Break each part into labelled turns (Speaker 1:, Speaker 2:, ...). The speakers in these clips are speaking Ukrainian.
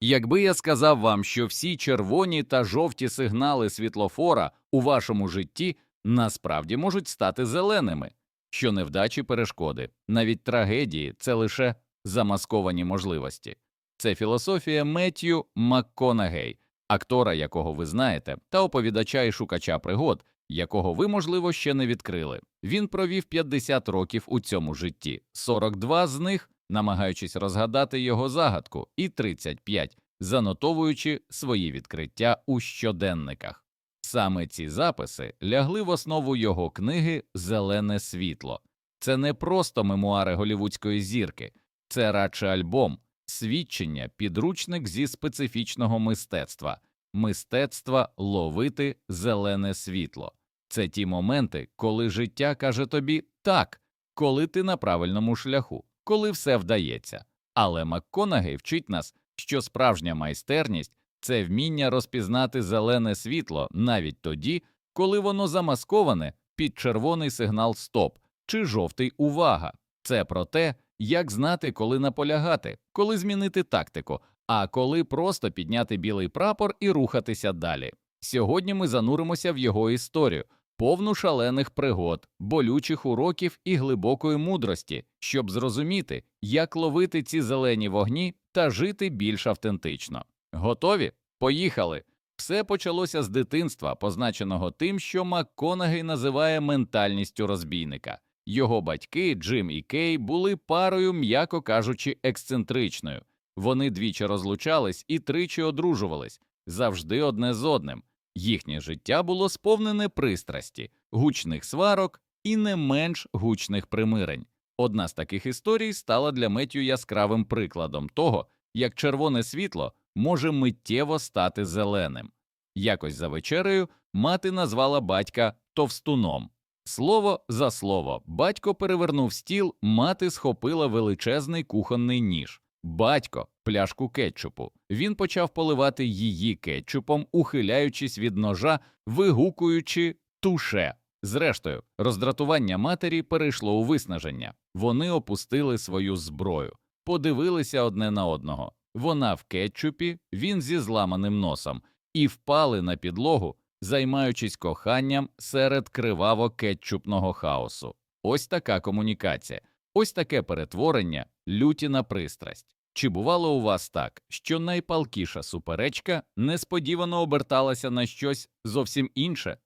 Speaker 1: Якби я сказав вам, що всі червоні та жовті сигнали світлофора у вашому житті насправді можуть стати зеленими, що невдачі перешкоди, навіть трагедії це лише замасковані можливості. Це філософія Меттью МакКонагей, актора, якого ви знаєте, та оповідача і шукача пригод, якого ви, можливо, ще не відкрили. Він провів 50 років у цьому житті, 42 з них намагаючись розгадати його загадку, і 35 занотовуючи свої відкриття у щоденниках. Саме ці записи лягли в основу його книги Зелене світло. Це не просто мемуари голівудської зірки, це радше альбом, свідчення, підручник зі специфічного мистецтва, мистецтва ловити зелене світло. Це ті моменти, коли життя каже тобі так, коли ти на правильному шляху, коли все вдається. Але МакКонагей вчить нас, що справжня майстерність це вміння розпізнати зелене світло навіть тоді, коли воно замасковане під червоний сигнал стоп чи жовтий увага. Це про те, як знати, коли наполягати, коли змінити тактику, а коли просто підняти білий прапор і рухатися далі. Сьогодні ми зануримося в його історію, повну шалених пригод, болючих уроків і глибокої мудрості, щоб зрозуміти, як ловити ці зелені вогні та жити більш автентично. Готові? Поїхали! Все почалося з дитинства, позначеного тим, що МакКонагей називає ментальністю розбійника. Його батьки Джим і Кей були парою, м'яко кажучи, ексцентричною. Вони двічі розлучались і тричі одружувались, завжди одне з одним. Їхнє життя було сповнене пристрасті, гучних сварок і не менш гучних примирень. Одна з таких історій стала для Меттю яскравим прикладом того, як червоне світло може миттєво стати зеленим. Якось за вечерею мати назвала батька товстуном. Слово за слово, батько перевернув стіл, мати схопила величезний кухонний ніж. Батько, пляшку кетчупу. Він почав поливати її кетчупом, ухиляючись від ножа, вигукуючи туше. Зрештою, роздратування матері перейшло у виснаження. Вони опустили свою зброю, подивилися одне на одного. Вона в кетчупі, він зі зламаним носом, і впали на підлогу, займаючись коханням серед криваво кетчупного хаосу. Ось така комунікація, ось таке перетворення, люті на пристрасть. Чи бувало у вас так, що найпалкіша суперечка несподівано оберталася на щось зовсім інше?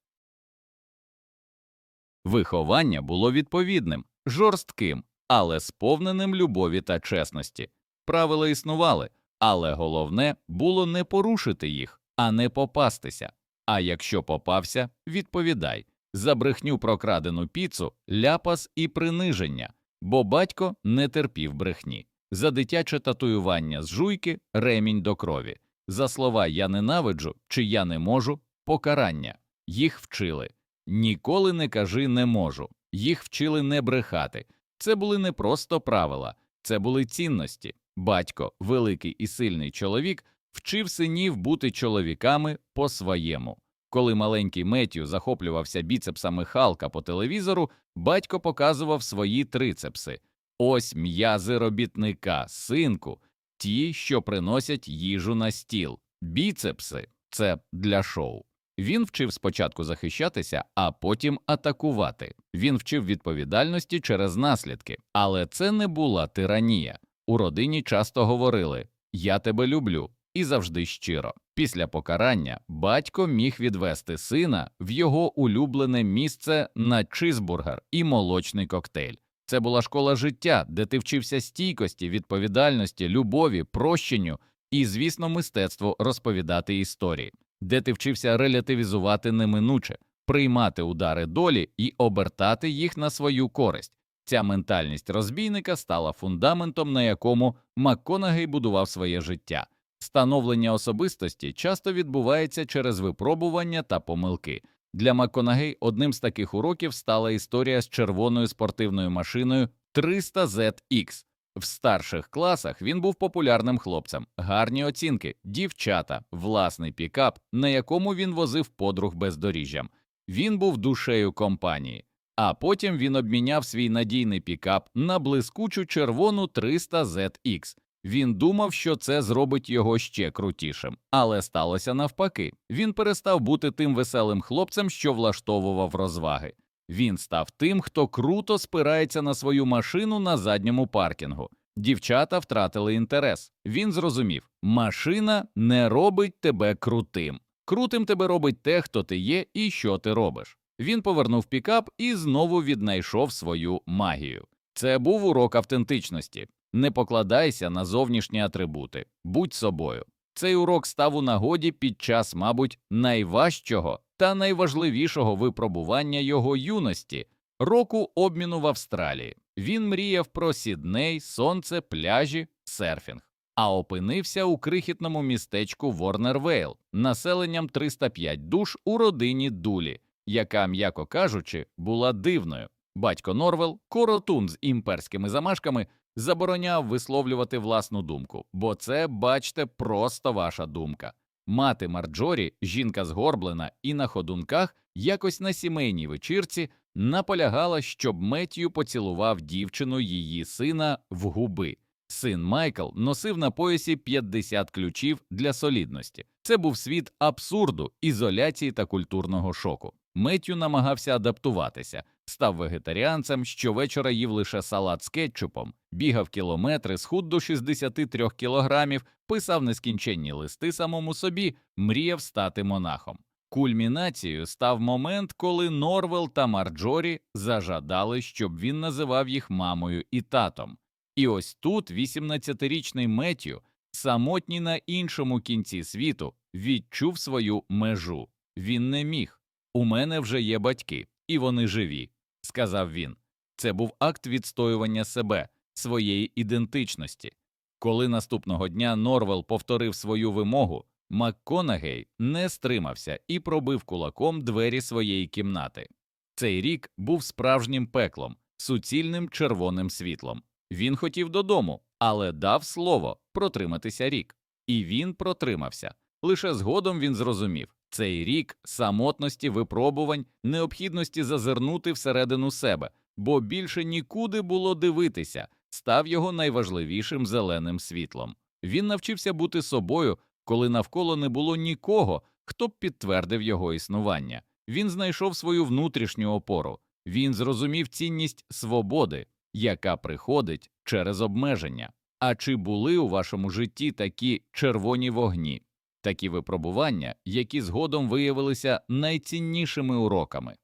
Speaker 1: Виховання було відповідним, жорстким, але сповненим любові та чесності. Правила існували, але головне було не порушити їх, а не попастися. А якщо попався, відповідай за брехню про крадену піцу, ляпас і приниження, бо батько не терпів брехні, за дитяче татуювання з жуйки, ремінь до крові, за слова я ненавиджу чи я не можу покарання. Їх вчили. Ніколи не кажи не можу. Їх вчили не брехати. Це були не просто правила, це були цінності. Батько, великий і сильний чоловік, вчив синів бути чоловіками по своєму. Коли маленький Меттю захоплювався біцепсами Халка по телевізору, батько показував свої трицепси. Ось м'язи робітника, синку, ті, що приносять їжу на стіл. Біцепси це для шоу. Він вчив спочатку захищатися, а потім атакувати. Він вчив відповідальності через наслідки, але це не була тиранія. У родині часто говорили Я тебе люблю і завжди щиро. Після покарання батько міг відвести сина в його улюблене місце на чизбургер і молочний коктейль. Це була школа життя, де ти вчився стійкості, відповідальності, любові, прощенню і, звісно, мистецтву розповідати історії, де ти вчився релятивізувати неминуче, приймати удари долі і обертати їх на свою користь. Ця ментальність розбійника стала фундаментом, на якому МакКонагей будував своє життя. Становлення особистості часто відбувається через випробування та помилки. Для МакКонагей одним з таких уроків стала історія з червоною спортивною машиною 300 ZX. В старших класах він був популярним хлопцем, гарні оцінки, дівчата, власний пікап, на якому він возив подруг бездоріжжям. Він був душею компанії. А потім він обміняв свій надійний пікап на блискучу червону 300 ZX. Він думав, що це зробить його ще крутішим, але сталося навпаки. Він перестав бути тим веселим хлопцем, що влаштовував розваги. Він став тим, хто круто спирається на свою машину на задньому паркінгу. Дівчата втратили інтерес. Він зрозумів, машина не робить тебе крутим. Крутим тебе робить те, хто ти є і що ти робиш. Він повернув пікап і знову віднайшов свою магію. Це був урок автентичності. Не покладайся на зовнішні атрибути, будь собою. Цей урок став у нагоді під час, мабуть, найважчого та найважливішого випробування його юності року обміну в Австралії. Він мріяв про Сідней, сонце, пляжі, серфінг, а опинився у крихітному містечку Ворнервейл населенням 305 душ у родині Дулі, яка, м'яко кажучи, була дивною. Батько Норвел, коротун з імперськими замашками, забороняв висловлювати власну думку, бо це, бачте, просто ваша думка. Мати Марджорі, жінка згорблена і на ходунках, якось на сімейній вечірці наполягала, щоб Меттію поцілував дівчину її сина в губи. Син Майкл носив на поясі 50 ключів для солідності. Це був світ абсурду, ізоляції та культурного шоку. Меттю намагався адаптуватися, став вегетаріанцем, щовечора їв лише салат з кетчупом, бігав кілометри, схуд до 63 кілограмів, писав нескінченні листи самому собі, мріяв стати монахом. Кульмінацією став момент, коли Норвел та Марджорі зажадали, щоб він називав їх мамою і татом. І ось тут 18-річний Меттю, самотній на іншому кінці світу, відчув свою межу. Він не міг. У мене вже є батьки, і вони живі, сказав він. Це був акт відстоювання себе, своєї ідентичності. Коли наступного дня Норвел повторив свою вимогу, МакКонагей не стримався і пробив кулаком двері своєї кімнати. Цей рік був справжнім пеклом, суцільним червоним світлом. Він хотів додому, але дав слово протриматися рік. І він протримався. Лише згодом він зрозумів цей рік самотності, випробувань, необхідності зазирнути всередину себе, бо більше нікуди було дивитися, став його найважливішим зеленим світлом. Він навчився бути собою, коли навколо не було нікого, хто б підтвердив його існування. Він знайшов свою внутрішню опору, він зрозумів цінність свободи, яка приходить через обмеження. А чи були у вашому житті такі червоні вогні, такі випробування, які згодом виявилися найціннішими уроками?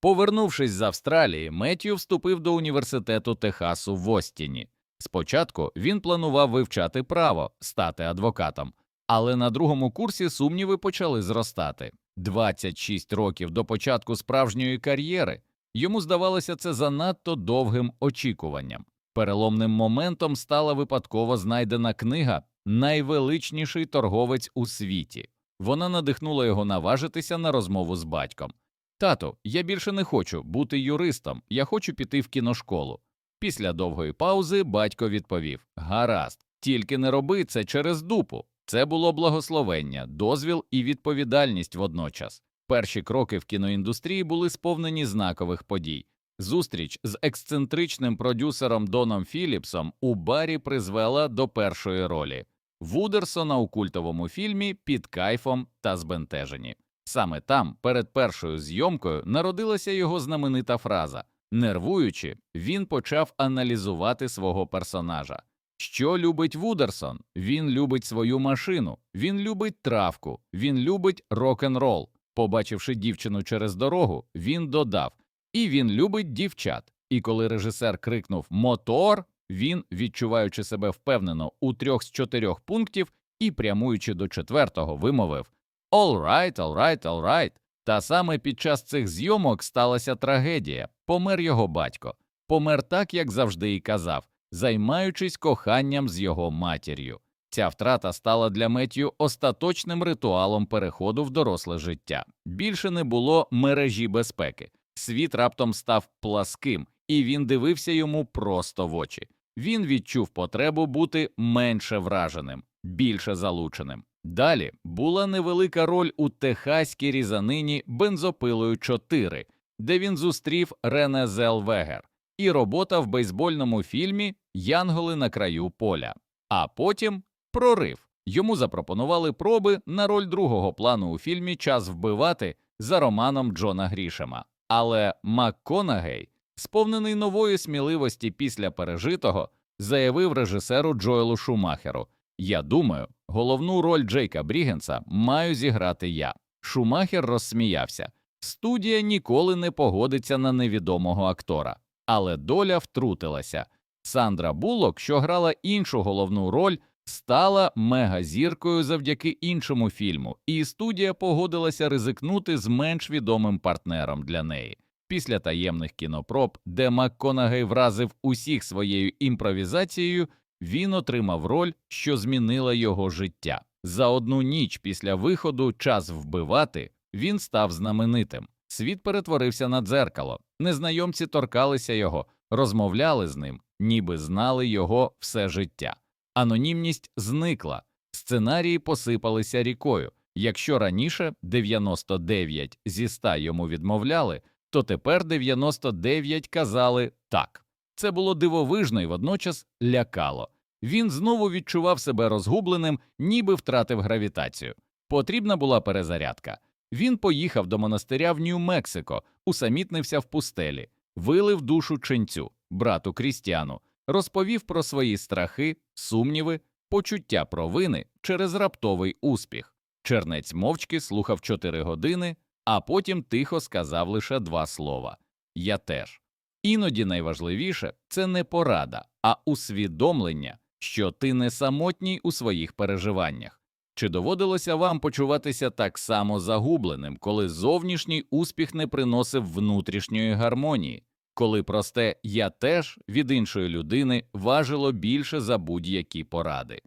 Speaker 1: Повернувшись з Австралії, Меттью вступив до університету Техасу в Остіні. Спочатку він планував вивчати право, стати адвокатом, але на другому курсі сумніви почали зростати. 26 років до початку справжньої кар'єри йому здавалося це занадто довгим очікуванням. Переломним моментом стала випадково знайдена книга Найвеличніший торговець у світі. Вона надихнула його наважитися на розмову з батьком. Тату, я більше не хочу бути юристом, я хочу піти в кіношколу. Після довгої паузи батько відповів Гаразд, тільки не роби це через дупу. Це було благословення, дозвіл і відповідальність водночас. Перші кроки в кіноіндустрії були сповнені знакових подій. Зустріч з ексцентричним продюсером Доном Філіпсом у барі призвела до першої ролі Вудерсона у культовому фільмі Під кайфом та збентежені. Саме там, перед першою зйомкою, народилася його знаменита фраза. Нервуючи, він почав аналізувати свого персонажа. Що любить Вудерсон? Він любить свою машину, він любить травку, він любить рок-н-рол. Побачивши дівчину через дорогу, він додав і він любить дівчат. І коли режисер крикнув Мотор, він, відчуваючи себе впевнено у трьох з чотирьох пунктів і прямуючи до четвертого, вимовив «All right, all right, all right». Та саме під час цих зйомок сталася трагедія. Помер його батько, помер так, як завжди і казав, займаючись коханням з його матір'ю. Ця втрата стала для Меттію остаточним ритуалом переходу в доросле життя. Більше не було мережі безпеки. Світ раптом став пласким, і він дивився йому просто в очі. Він відчув потребу бути менше враженим, більше залученим. Далі була невелика роль у техаській різанині бензопилою 4, де він зустрів Рене Зелвегер, і робота в бейсбольному фільмі Янголи на краю поля. а потім прорив. Йому запропонували проби на роль другого плану у фільмі Час вбивати за романом Джона Грішема. Але МакКонагей, сповнений нової сміливості після пережитого, заявив режисеру Джоелу Шумахеру: Я думаю, головну роль Джейка Брігенса маю зіграти я. Шумахер розсміявся. Студія ніколи не погодиться на невідомого актора, але доля втрутилася. Сандра Буллок, що грала іншу головну роль, стала мегазіркою завдяки іншому фільму, і студія погодилася ризикнути з менш відомим партнером для неї. Після таємних кінопроб, де МакКонагей вразив усіх своєю імпровізацією, він отримав роль, що змінила його життя. За одну ніч після виходу Час вбивати він став знаменитим. Світ перетворився на дзеркало. Незнайомці торкалися його, розмовляли з ним, ніби знали його все життя. Анонімність зникла, сценарії посипалися рікою. Якщо раніше 99 зі 100 йому відмовляли, то тепер 99 казали так. Це було дивовижно і водночас лякало. Він знову відчував себе розгубленим, ніби втратив гравітацію. Потрібна була перезарядка. Він поїхав до монастиря в Нью-Мексико, усамітнився в пустелі, вилив душу ченцю, брату Крістіану, розповів про свої страхи, сумніви, почуття провини через раптовий успіх. Чернець мовчки слухав чотири години, а потім тихо сказав лише два слова Я теж. Іноді найважливіше це не порада, а усвідомлення, що ти не самотній у своїх переживаннях. Чи доводилося вам почуватися так само загубленим, коли зовнішній успіх не приносив внутрішньої гармонії, коли просте я теж від іншої людини важило більше за будь-які поради?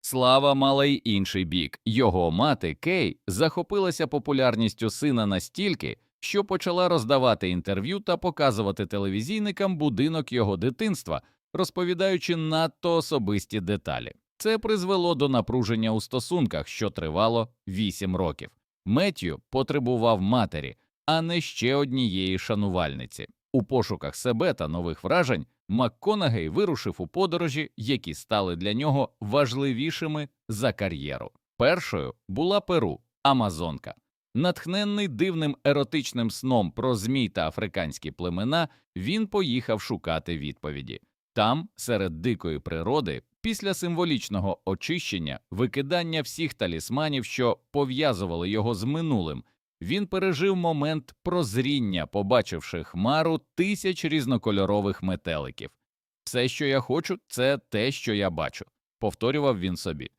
Speaker 1: Слава мала й інший бік. Його мати Кей захопилася популярністю сина настільки, що почала роздавати інтерв'ю та показувати телевізійникам будинок його дитинства, розповідаючи надто особисті деталі. Це призвело до напруження у стосунках, що тривало 8 років. Меттью потребував матері, а не ще однієї шанувальниці. У пошуках себе та нових вражень МакКонагей вирушив у подорожі, які стали для нього важливішими за кар'єру. Першою була Перу, Амазонка. Натхненний дивним еротичним сном про змій та африканські племена, він поїхав шукати відповіді. Там, серед дикої природи, після символічного очищення, викидання всіх талісманів, що пов'язували його з минулим, він пережив момент прозріння, побачивши хмару тисяч різнокольорових метеликів. Все, що я хочу, це те, що я бачу, повторював він собі.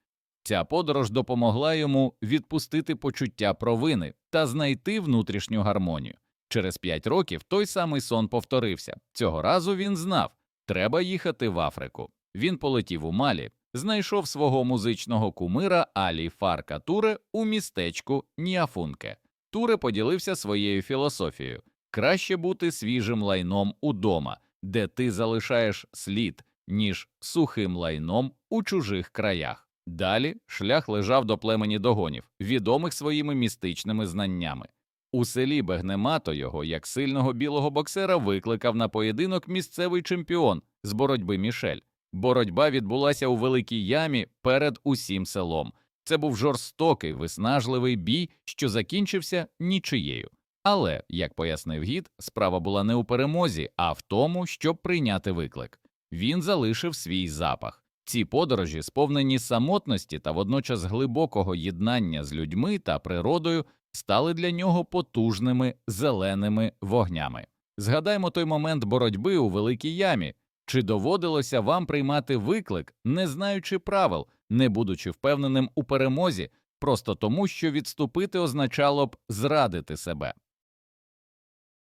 Speaker 1: Ця подорож допомогла йому відпустити почуття провини та знайти внутрішню гармонію. Через п'ять років той самий сон повторився. Цього разу він знав, треба їхати в Африку. Він полетів у Малі, знайшов свого музичного кумира Алі Фарка Туре у містечку Ніафунке. Туре поділився своєю філософією краще бути свіжим лайном удома, де ти залишаєш слід, ніж сухим лайном у чужих краях. Далі шлях лежав до племені догонів, відомих своїми містичними знаннями. У селі Бегнемато його, як сильного білого боксера, викликав на поєдинок місцевий чемпіон з боротьби Мішель. Боротьба відбулася у великій ямі перед усім селом. Це був жорстокий, виснажливий бій, що закінчився нічиєю. Але, як пояснив гід, справа була не у перемозі, а в тому, щоб прийняти виклик. Він залишив свій запах. Ці подорожі, сповнені самотності та водночас глибокого єднання з людьми та природою, стали для нього потужними зеленими вогнями. Згадаймо той момент боротьби у великій ямі. Чи доводилося вам приймати виклик, не знаючи правил, не будучи впевненим у перемозі, просто тому, що відступити означало б зрадити себе?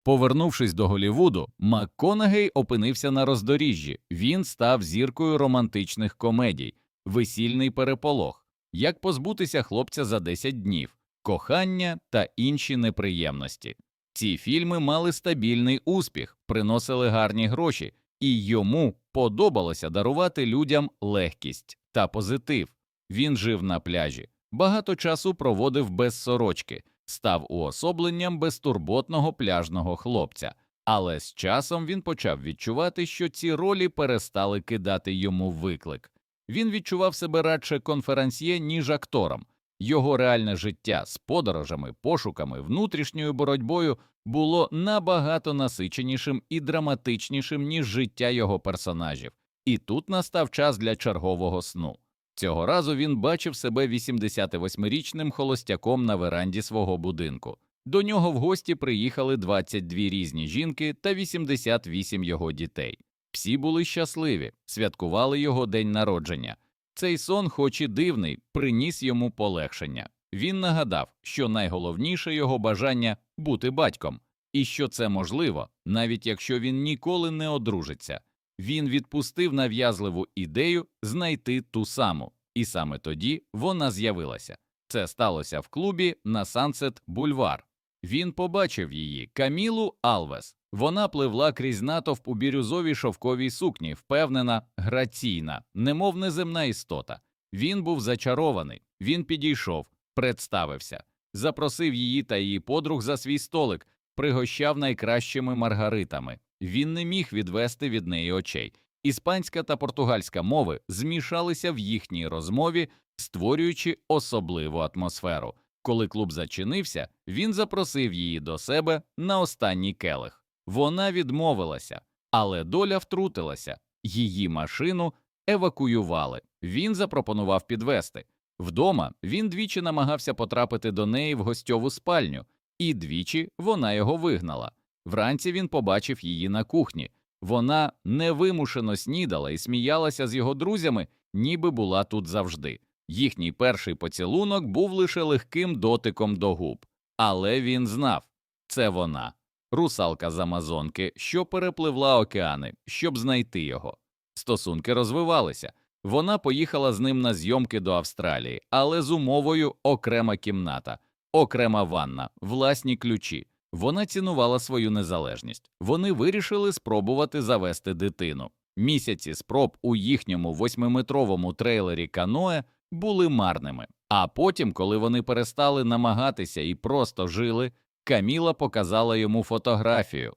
Speaker 1: Повернувшись до Голівуду, МакКонагей опинився на роздоріжжі. Він став зіркою романтичних комедій, весільний переполох, як позбутися хлопця за 10 днів, кохання та інші неприємності. Ці фільми мали стабільний успіх, приносили гарні гроші, і йому подобалося дарувати людям легкість та позитив. Він жив на пляжі, багато часу проводив без сорочки, став уособленням безтурботного пляжного хлопця. Але з часом він почав відчувати, що ці ролі перестали кидати йому виклик. Він відчував себе радше конферансьє, ніж актором. Його реальне життя з подорожами, пошуками, внутрішньою боротьбою було набагато насиченішим і драматичнішим, ніж життя його персонажів. І тут настав час для чергового сну. Цього разу він бачив себе 88-річним холостяком на веранді свого будинку. До нього в гості приїхали 22 різні жінки та 88 його дітей. Всі були щасливі, святкували його день народження. Цей сон, хоч і дивний, приніс йому полегшення. Він нагадав, що найголовніше його бажання бути батьком, і що це можливо, навіть якщо він ніколи не одружиться. Він відпустив нав'язливу ідею знайти ту саму, і саме тоді вона з'явилася. Це сталося в клубі на Сансет Бульвар. Він побачив її Камілу Алвес. Вона пливла крізь натовп у бірюзовій шовковій сукні, впевнена, граційна, немов неземна істота. Він був зачарований. Він підійшов, представився, запросив її та її подруг за свій столик, пригощав найкращими маргаритами. Він не міг відвести від неї очей. Іспанська та португальська мови змішалися в їхній розмові, створюючи особливу атмосферу. Коли клуб зачинився, він запросив її до себе на останній келих. Вона відмовилася, але доля втрутилася. Її машину евакуювали. Він запропонував підвести. Вдома він двічі намагався потрапити до неї в гостьову спальню, і двічі вона його вигнала. Вранці він побачив її на кухні. Вона невимушено снідала і сміялася з його друзями, ніби була тут завжди. Їхній перший поцілунок був лише легким дотиком до губ, але він знав це вона, русалка з Амазонки, що перепливла океани, щоб знайти його. Стосунки розвивалися. Вона поїхала з ним на зйомки до Австралії, але з умовою окрема кімната, окрема ванна, власні ключі. Вона цінувала свою незалежність. Вони вирішили спробувати завести дитину. Місяці спроб у їхньому восьмиметровому трейлері каное були марними. А потім, коли вони перестали намагатися і просто жили, Каміла показала йому фотографію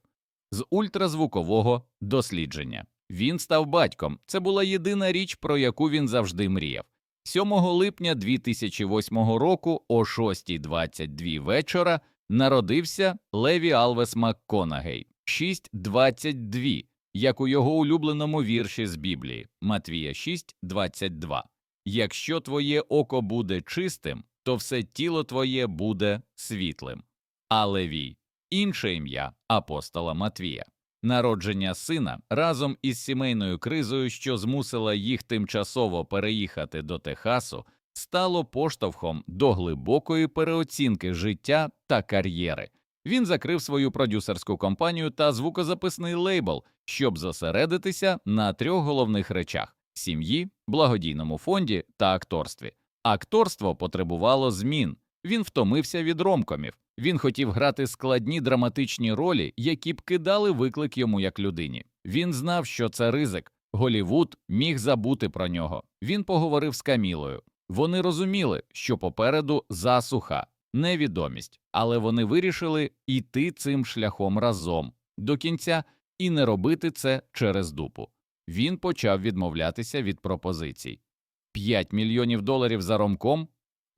Speaker 1: з ультразвукового дослідження. Він став батьком. Це була єдина річ, про яку він завжди мріяв. 7 липня 2008 року о 6.22 вечора народився Леві Алвес МакКонагей, 6.22, як у його улюбленому вірші з Біблії Матвія 6.22. Якщо твоє око буде чистим, то все тіло твоє буде світлим. А Левій – інше ім'я апостола Матвія. Народження сина разом із сімейною кризою, що змусила їх тимчасово переїхати до Техасу, стало поштовхом до глибокої переоцінки життя та кар'єри. Він закрив свою продюсерську компанію та звукозаписний лейбл, щоб зосередитися на трьох головних речах сім'ї, благодійному фонді та акторстві. Акторство потребувало змін. Він втомився від ромкомів. Він хотів грати складні драматичні ролі, які б кидали виклик йому як людині. Він знав, що це ризик. Голівуд міг забути про нього. Він поговорив з Камілою. Вони розуміли, що попереду засуха, невідомість, але вони вирішили йти цим шляхом разом до кінця і не робити це через дупу. Він почав відмовлятися від пропозицій. 5 мільйонів доларів за ромком?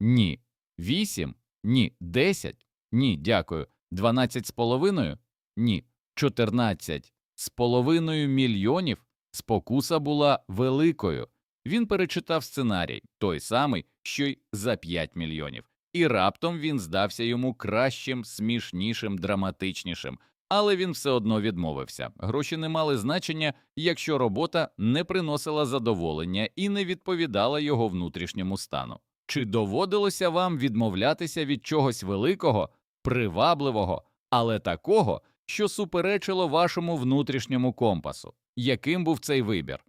Speaker 1: Ні. 8? Ні. 10? Ні, дякую. 12 з половиною? Ні. 14 з половиною мільйонів? Спокуса була великою. Він перечитав сценарій, той самий, що й за 5 мільйонів, і раптом він здався йому кращим, смішнішим, драматичнішим. Але він все одно відмовився. Гроші не мали значення, якщо робота не приносила задоволення і не відповідала його внутрішньому стану. Чи доводилося вам відмовлятися від чогось великого, привабливого, але такого, що суперечило вашому внутрішньому компасу? Яким був цей вибір?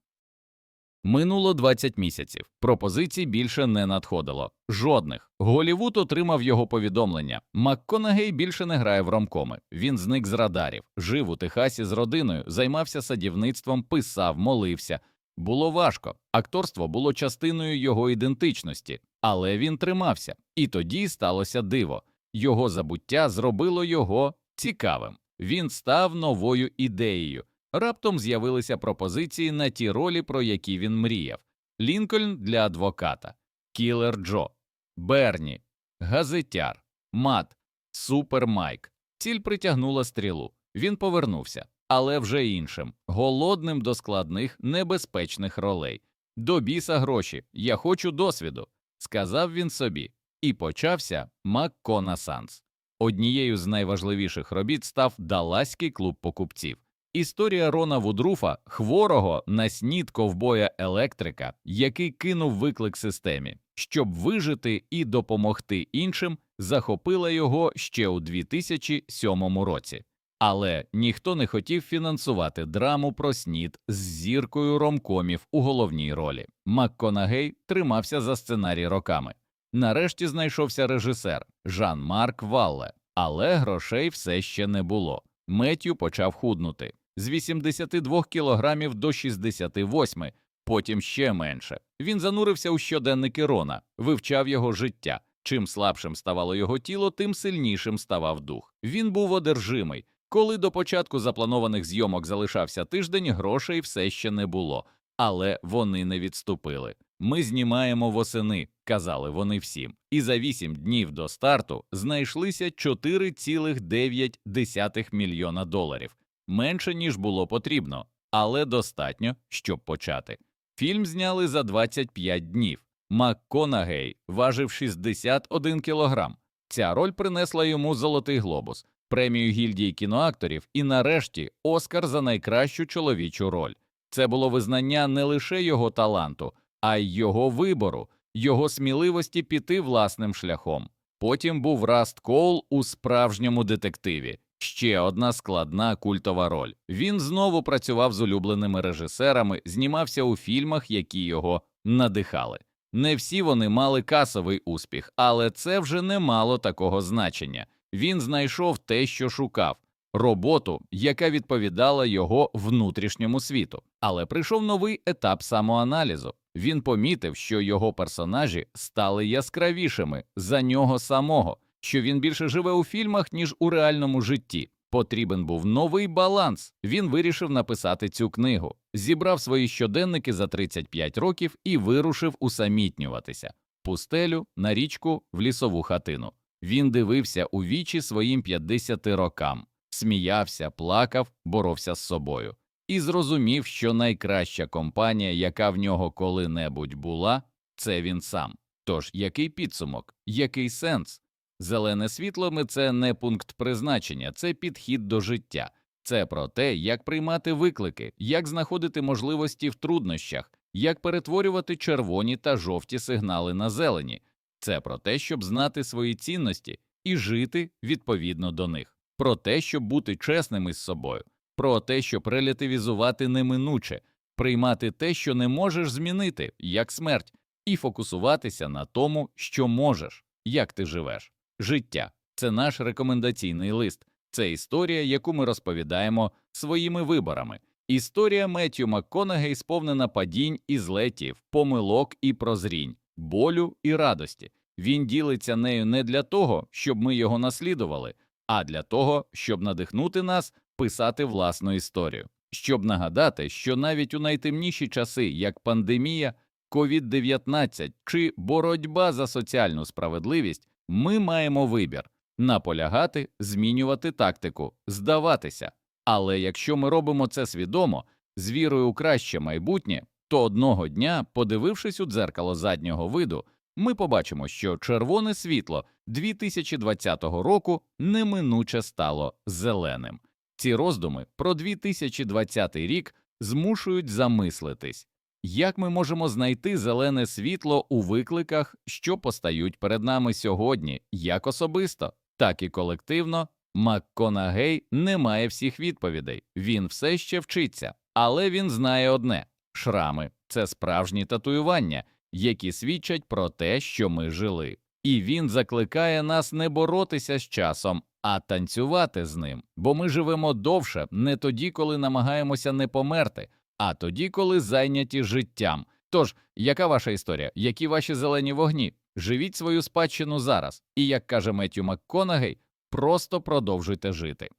Speaker 1: Минуло 20 місяців. Пропозицій більше не надходило. Жодних. Голівуд отримав його повідомлення. МакКонагей більше не грає в ромкоми. Він зник з радарів, жив у Техасі з родиною, займався садівництвом, писав, молився. Було важко. Акторство було частиною його ідентичності, але він тримався. І тоді сталося диво. Його забуття зробило його цікавим. Він став новою ідеєю. Раптом з'явилися пропозиції на ті ролі, про які він мріяв: Лінкольн для адвоката, Кілер Джо, Берні, Газетяр, Мат, Супер Майк. Ціль притягнула стрілу. Він повернувся, але вже іншим, голодним до складних, небезпечних ролей. До біса гроші, я хочу досвіду, сказав він собі, і почався МакКонасанс. Однією з найважливіших робіт став Даласький клуб покупців. Історія Рона Вудруфа, хворого на снід ковбоя електрика, який кинув виклик системі, щоб вижити і допомогти іншим, захопила його ще у 2007 році. Але ніхто не хотів фінансувати драму про снід з зіркою ромкомів у головній ролі. МакКонагей тримався за сценарій роками. Нарешті знайшовся режисер Жан Марк Валле, але грошей все ще не було. Меттю почав худнути з 82 кілограмів до 68, потім ще менше. Він занурився у щоденники Рона, вивчав його життя. Чим слабшим ставало його тіло, тим сильнішим ставав дух. Він був одержимий. Коли до початку запланованих зйомок залишався тиждень, грошей все ще не було, але вони не відступили. Ми знімаємо восени, казали вони всім, і за вісім днів до старту знайшлися 4,9 мільйона доларів менше ніж було потрібно, але достатньо, щоб почати. Фільм зняли за 25 днів. МакКонагей важив 61 кілограм. Ця роль принесла йому Золотий глобус, премію гільдії кіноакторів і, нарешті, Оскар за найкращу чоловічу роль. Це було визнання не лише його таланту, а й його вибору, його сміливості піти власним шляхом. Потім був Раст Коул у справжньому детективі. Ще одна складна культова роль. Він знову працював з улюбленими режисерами, знімався у фільмах, які його надихали. Не всі вони мали касовий успіх, але це вже не мало такого значення. Він знайшов те, що шукав роботу, яка відповідала його внутрішньому світу. Але прийшов новий етап самоаналізу. Він помітив, що його персонажі стали яскравішими за нього самого, що він більше живе у фільмах, ніж у реальному житті. Потрібен був новий баланс. Він вирішив написати цю книгу, зібрав свої щоденники за 35 років і вирушив усамітнюватися пустелю, на річку, в лісову хатину. Він дивився у вічі своїм 50 рокам, сміявся, плакав, боровся з собою і зрозумів, що найкраща компанія, яка в нього коли-небудь була, це він сам. Тож який підсумок, який сенс? Зелене світло це не пункт призначення, це підхід до життя. Це про те, як приймати виклики, як знаходити можливості в труднощах, як перетворювати червоні та жовті сигнали на зелені. Це про те, щоб знати свої цінності і жити відповідно до них, про те, щоб бути чесним із собою, про те, щоб релятивізувати неминуче, приймати те, що не можеш змінити, як смерть, і фокусуватися на тому, що можеш, як ти живеш. Життя це наш рекомендаційний лист, це історія, яку ми розповідаємо своїми виборами. Історія Меттю МакКонагей сповнена падінь і злетів, помилок і прозрінь, болю і радості. Він ділиться нею не для того, щоб ми його наслідували, а для того, щоб надихнути нас писати власну історію, щоб нагадати, що навіть у найтемніші часи, як пандемія, COVID-19 чи боротьба за соціальну справедливість, ми маємо вибір наполягати, змінювати тактику, здаватися. Але якщо ми робимо це свідомо, з вірою у краще майбутнє, то одного дня, подивившись у дзеркало заднього виду, ми побачимо, що червоне світло 2020 року неминуче стало зеленим. Ці роздуми про 2020 рік змушують замислитись, як ми можемо знайти зелене світло у викликах, що постають перед нами сьогодні, як особисто, так і колективно. МакКонагей не має всіх відповідей, він все ще вчиться, але він знає одне шрами це справжні татуювання, які свідчать про те, що ми жили. І він закликає нас не боротися з часом, а танцювати з ним, бо ми живемо довше не тоді, коли намагаємося не померти, а тоді, коли зайняті життям. Тож, яка ваша історія? Які ваші зелені вогні? Живіть свою спадщину зараз, і як каже Меттю МакКонагей, просто продовжуйте жити.